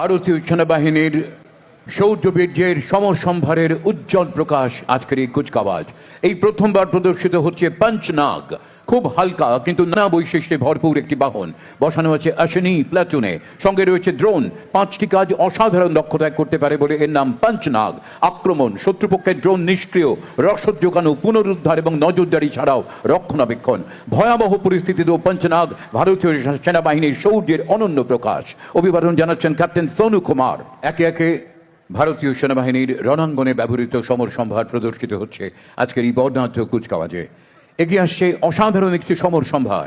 ভারতীয় সেনাবাহিনীর শৌর্যবীর্যের সমসম্ভারের উজ্জ্বল প্রকাশ আজকের এই কুচকাওয়াজ। এই প্রথমবার প্রদর্শিত হচ্ছে পঞ্চনাগ। খুব হালকা কিন্তু নানা বৈশিষ্ট্যে ভরপুর একটি বাহন। বসানো আছে অশ্বিনী প্লাটুনে। সঙ্গে রয়েছে ড্রোন পাঁচটি কাজ অসাধারণ দক্ষতায় করতে পারে বলে এর নাম পঞ্চনাগ। আক্রমণ। শত্রুপক্ষের ড্রোন নিষ্ক্রিয়। রসদ জোগানো, পুনরুদ্ধার এবং নজরদারি ছাড়াও রক্ষণাবেক্ষণ। ভয়াবহ পরিস্থিতিতেও পঞ্চনাগ ভারতীয় সেনাবাহিনীর শৌর্যের অনন্য প্রকাশ। অভিবাদন জানাচ্ছেন ক্যাপ্টেন সোনু কুমার। একে একে ভারতীয় সেনাবাহিনীর রণাঙ্গনে ব্যবহৃত সমর সম্ভার প্রদর্শিত হচ্ছে। আজকের এই বর্ণাঢ্য কুচকাওয়াজে। এগিয়ে আসছে অসাধারণ একটি সমর সম্ভার।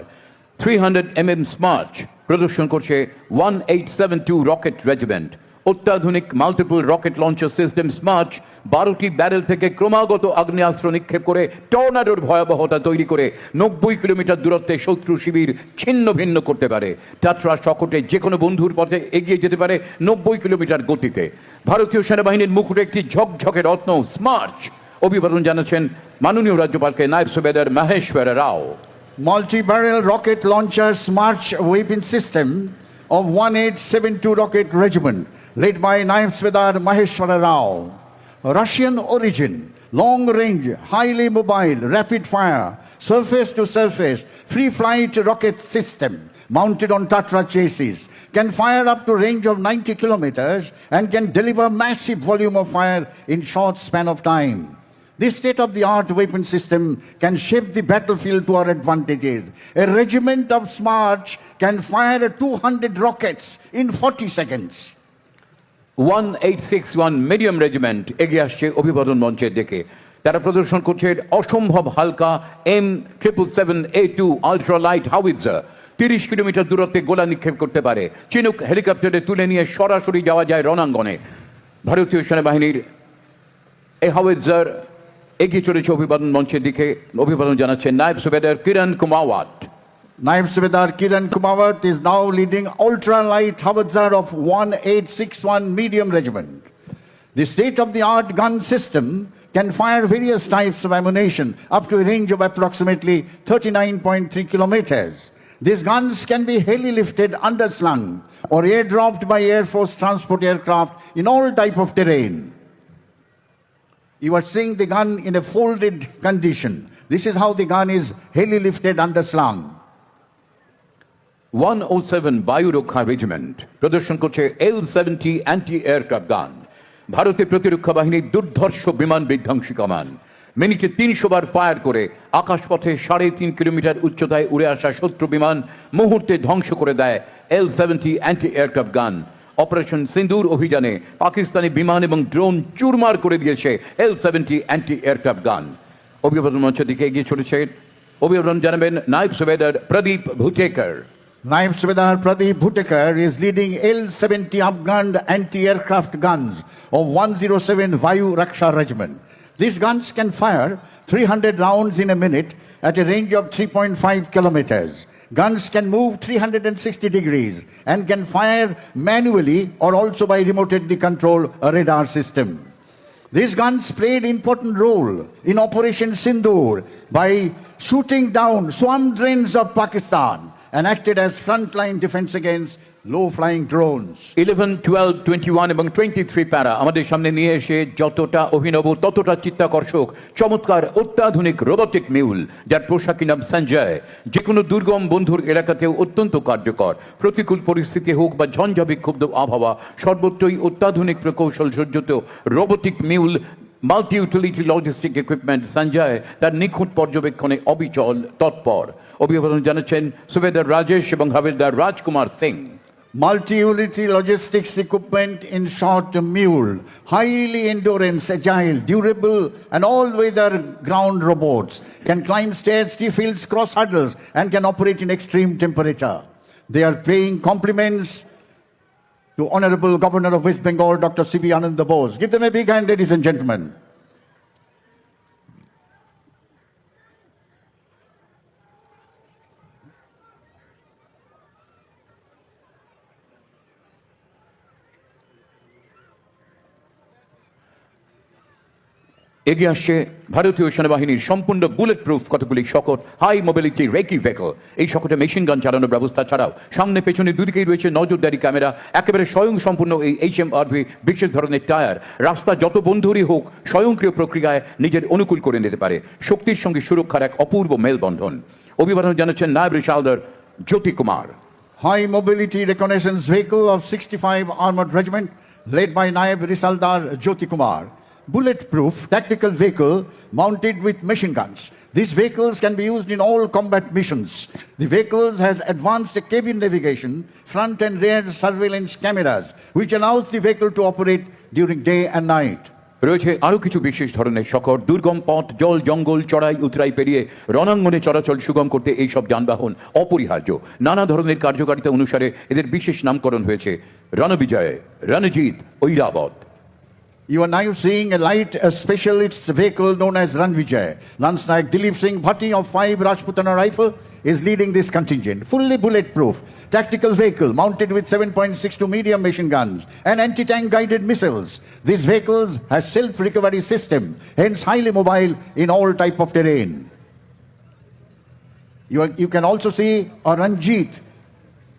Three hundred M M Smerch প্রদর্শন করছে one eight seven two rocket regiment অত্যাধুনিক multiple rocket launcher system Smerch বারোটি ব্যারেল থেকে ক্রমাগত আগ্নেয়াস্ত্র নিক্ষেপ করে টর্নাডোর ভয়াবহতা তৈরি করে নব্বই কিলোমিটার দূরত্বে শত্রু শিবির ছিন্ন ভিন্ন করতে পারে। টাটরা শকটে যে কোনো বন্ধুর পথে এগিয়ে যেতে পারে নব্বই কিলোমিটার গতিতে। ভারতীয় সেনাবাহিনীর মুকুটে একটি ঝকঝকে রত্ন স্মার্চ অভিবাদন জানাচ্ছেন মাননীয় রাজ্যপালকে Naib Subedar Maheshwar Rao multi-barrel rocket launcher Smarch weapon system of 1872 Rocket Regiment, led by Naib Svedar Maheshwara Rao. Russian origin, long range, highly mobile, rapid fire, surface to surface, free flight rocket system mounted on Tatra chassis can fire up to range of 90 kilometers and can deliver massive volume of fire in short span of time. This state-of-the-art weapon system can shape the battlefield to our advantages. A regiment of Smarch can fire 200 rockets in 40 seconds. One eight six one medium regiment এগিয়ে আসছে অভিবাদন মঞ্চের দিকে তারা প্রদর্শন করছে অসম্ভব হালকা M triple seven A two ultra light howitzer তিরিশ কিলোমিটার দূরত্বে গোলা নিক্ষেপ করতে পারে চিনুক হেলিকপ্টারে তুলে নিয়ে সরাসরি যাওয়া যায় রণাঙ্গনে ভারতীয় সেনাবাহিনীর এই হাউইজার এগিয়ে চলেছে অভিবাদন মঞ্চের দিকে অভিবাদন জানাচ্ছেন Naib Subedar Kiran Kumawat Naib Subedar Kiran Kumawat is now leading ultra-light howitzer of 1861 medium regiment. The state-of-the-art gun system can fire various types of ammunition up to a range of approximately 39.3 kilometers. These guns can be heli-lifted underslung or airdropped by Air Force transport aircraft in all type of terrain. You are seeing the gun in a folded condition. This is how the gun is heli-lifted underslung. One O seven বায়ু রক্ষা regiment প্রদর্শন করছে এল seventy anti aircraft গান ভারতের প্রতিরক্ষা বাহিনীর দুর্ধর্ষ বিমান বিধ্বংসী কামান মিনিটে তিনশো বার ফায়ার করে আকাশপথে সাড়ে তিন কিলোমিটার উচ্চতায় উড়ে আসা শত্রু বিমান মুহূর্তে ধ্বংস করে দেয় L seventy anti aircraft gun operation Sindoor অভিযানে পাকিস্তানি বিমান এবং ড্রোন চুরমার করে দিয়েছে এল সেভেন্টি অ্যান্টি এয়ারক্রাফট গান অভিবাদন মঞ্চের দিকে এগিয়ে চলেছে অভিবাদন জানাবেন Naib Subedar Pradeep Bhutekar Naib Subedar Pradeep Bhutekar is leading L-70 upgunned anti-aircraft guns of 107 Vayu Raksha Regiment. These guns can fire 300 rounds in a minute at a range of 3.5 kilometers. Guns can move 360 degrees and can fire manually or also by remotely controlled radar system. These guns played important role in Operation Sindoor by shooting down swarm drains of Pakistan and acted as frontline defense against low-flying drones. Eleven twelve twenty one এবং twenty three para আমাদের সামনে নিয়ে এসে যতটা অভিনব, ততটা চিত্তাকর্ষক, চমৎকার, অত্যাধুনিক রোবটিক মিউল যার পোশাকি নাম সঞ্জয় যে কোনো দুর্গম বন্ধুর এলাকাতেও অত্যন্ত কার্যকর। প্রতিকূল পরিস্থিতি হোক বা ঝঞ্ঝা বিক্ষুব্ধ আবহাওয়া, সর্বত্রই অত্যাধুনিক প্রকৌশল সজ্জিত robotic mule multi utility logistic equipment Sanjay তার নিখুঁত পর্যবেক্ষণে অবিচল, তৎপর। অভিবাদন জানাচ্ছেন সুবেদার রাজেশ এবং হাবিলদার রাজকুমার Singh. Multi-utility logistics equipment in short mule, highly endurance, agile, durable, and all-weather ground robots, can climb stairs, steep fields, cross hurdles, and can operate in extreme temperature. They are paying compliments to Honorable Governor of West Bengal, Dr. C.B. Anand Bose. Give them a big hand, ladies and gentlemen. এগিয়ে আসছে ভারতীয় সেনাবাহিনীর সম্পূর্ণ bullet proof কতগুলি শকট high mobility recce vehicle এই শকটে machine gun চালানোর ব্যবস্থা ছাড়াও সামনে পেছনে দুদিকেই রয়েছে নজরদারি ক্যামেরা একেবারে স্বয়ং সম্পূর্ণ এই এইচ এম আরভি বিশেষ ধরনের টায়ার রাস্তা যত বন্ধুরই হোক স্বয়ংক্রিয় প্রক্রিয়ায় নিজের অনুকূল করে নিতে পারে। শক্তির সঙ্গে সুরক্ষার এক অপূর্ব মেলবন্ধন। অভিবাদন জানাচ্ছেন নায়ব রিশালদার জ্যোতি Kumar. High mobility reconnaissance vehicle of 65 Armored Regiment, led by Naib Risaldar Jyoti Kumar. Bulletproof tactical vehicle mounted with machine guns. These vehicles can be used in all combat missions. The vehicles has advanced cabin navigation, front and rear surveillance cameras, which allows the vehicle to operate during day and night. রয়েছে আরও কিছু বিশেষ ধরনের শকট দুর্গম পথ জল জঙ্গল চড়াই উতরাই পেরিয়ে রণাঙ্গনে চলাচল সুগম করতে এই সব যানবাহন অপরিহার্য নানা ধরনের কার্যকারিতা অনুসারে এদের বিশেষ নামকরণ হয়েছে Ranbijay Ranjit Airavat You are now seeing a light a specialist vehicle known as Ranvijay. Lance Naik Dilip Singh Bhatti of 5 Rajputana Rifle is leading this contingent. Fully bulletproof, tactical vehicle mounted with 7.62 medium machine guns and anti-tank guided missiles. These vehicles have self-recovery system, hence highly mobile in all type of terrain. You, are- you can also see a Ranjit.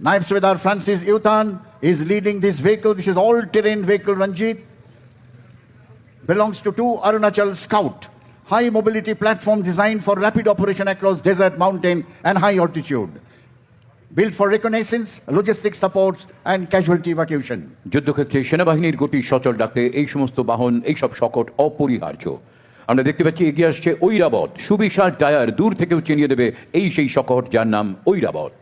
Svedar Francis Yutan is leading this vehicle. This is all-terrain vehicle Ranjit belongs to two Arunachal Scout, high mobility platform designed for rapid operation across desert, mountain, and high altitude. Built for reconnaissance, logistics supports, and casualty evacuation. যুদ্ধক্ষেত্রে সেনাবাহিনীর গতি সচল রাখতে এই সমস্ত বাহন এইসব শকট অপরিহার্য আমরা দেখতে পাচ্ছি এগিয়ে আসছে ঐরাবত সুবিশাল টায়ার দূর থেকেও চিনিয়ে দেবে এই সেই শকট যার নাম Airavat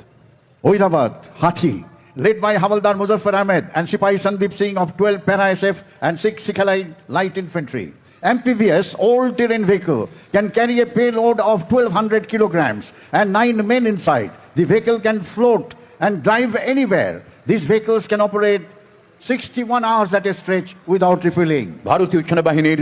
Oirabad, Hathi, led by Havaldar Muzaffar Ahmed and Sipai Sandeep Singh of 12 Para SF and 6 Sikhalai Light Infantry. MPVS all-terrain vehicle can carry a payload of 1200 kilograms and nine men inside. The vehicle can float and drive anywhere. These vehicles can operate 61 hours at a stretch without refueling. ভারতীয় সেনাবাহিনীর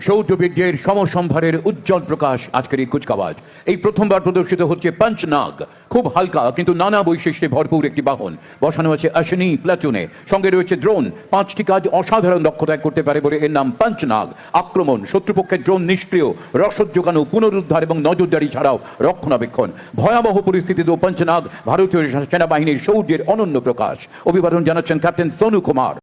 শৌর্যবীর্যের সমসম্ভারের উজ্জ্বল প্রকাশ আজকের এই কুচকাওয়াজ। এই প্রথমবার প্রদর্শিত হচ্ছে পঞ্চনাগ। খুব হালকা কিন্তু নানা বৈশিষ্ট্যে ভরপুর একটি বাহন। বসানো আছে অশ্বিনী প্লাটুনে। সঙ্গে রয়েছে ড্রোন। পাঁচটি কাজ অসাধারণ দক্ষতায় করতে পারে বলে এর নাম পঞ্চনাগ। আক্রমণ, শত্রুপক্ষের ড্রোন নিষ্ক্রিয়, রসদ যোগানো, পুনরুদ্ধার এবং নজরদারি ছাড়াও রক্ষণাবেক্ষণ। ভয়াবহ পরিস্থিতিতেও পঞ্চনাগ ভারতীয় সেনাবাহিনীর শৌর্যের অনন্য প্রকাশ। অভিবাদন জানাচ্ছেন ক্যাপ্টেন সোনু কুমার।